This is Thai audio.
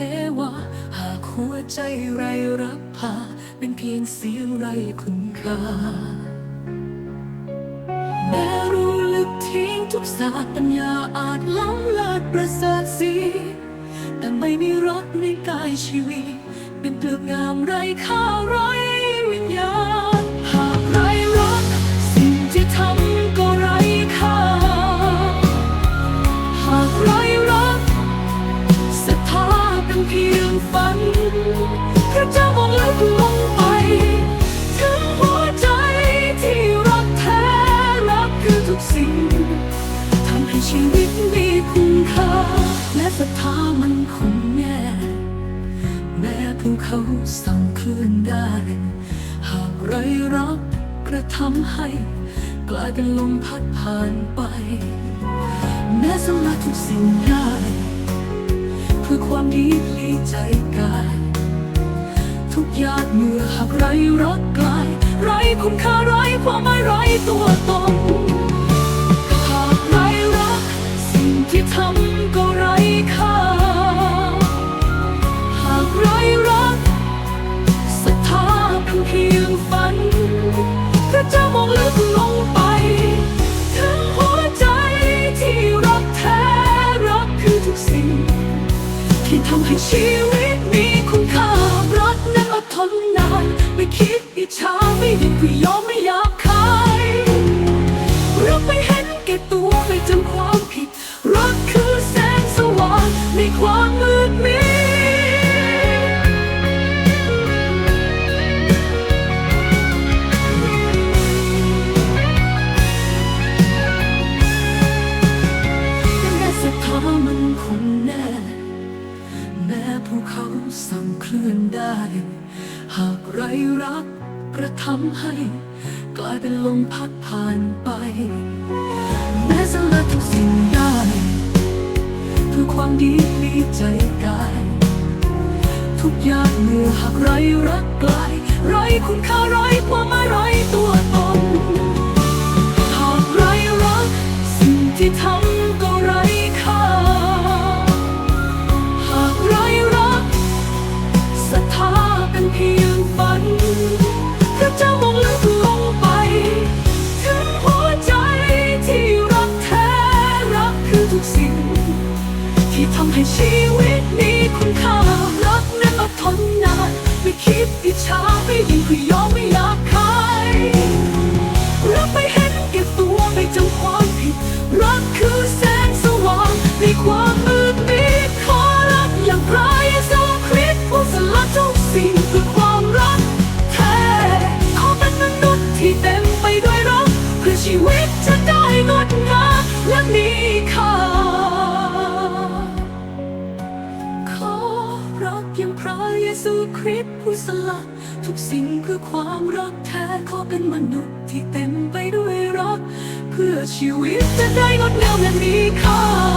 ทวาหากหัวใจไรรับพา เป็นเพียงเสียงไรคุณค่าแม้รู้ลึกทิ้งทุกศาสตร์ปัญญาอาจล้ำลิศประสริฐสี แต่ไม่มีรักในกายชีวิต เป็นเปลือกงามไรค่าไร้วิญญาณ และศรัทธามันคงแน่แม้ภูเขาสั่งคลื่นได้ หากไรรักกระทำให้ กลายเป็นลมพัดผ่านไป แม้สละทุกสิ่งได้เพื่อความดีพลีใจกาย ทุกยาดเหงื่อหากไรรักกลาย ไรคุณค่าไรความหมายไรตัวตน ให้ชีวิตมีคุณค่ารักนั้นอดทนนาน ไม่คิดอิจฉาไม่ยินคุยยอมไม่อยากขายรับไปเห็นแก่ตัวไม่จำความ อนได้ หากไรรักกระทำให้ กลายเป็นลมพัดผ่านไป แม้สละทุกสิ่งได้ เพื่อความดีมีใจกาย ทุกหยาดเหงื่อหากไรรักกลายไรคุณค่าไรความหมายไรตัวตน หากไรรักสิ่งที่ทำ ชีวิต ผู้สละ ทุกสิ่งเพื่อความรักแท้ขอเป็นมนุษย์ที่เต็มไปด้วยรัก เพื่อชีวิตจะได้งดงามและมีค่า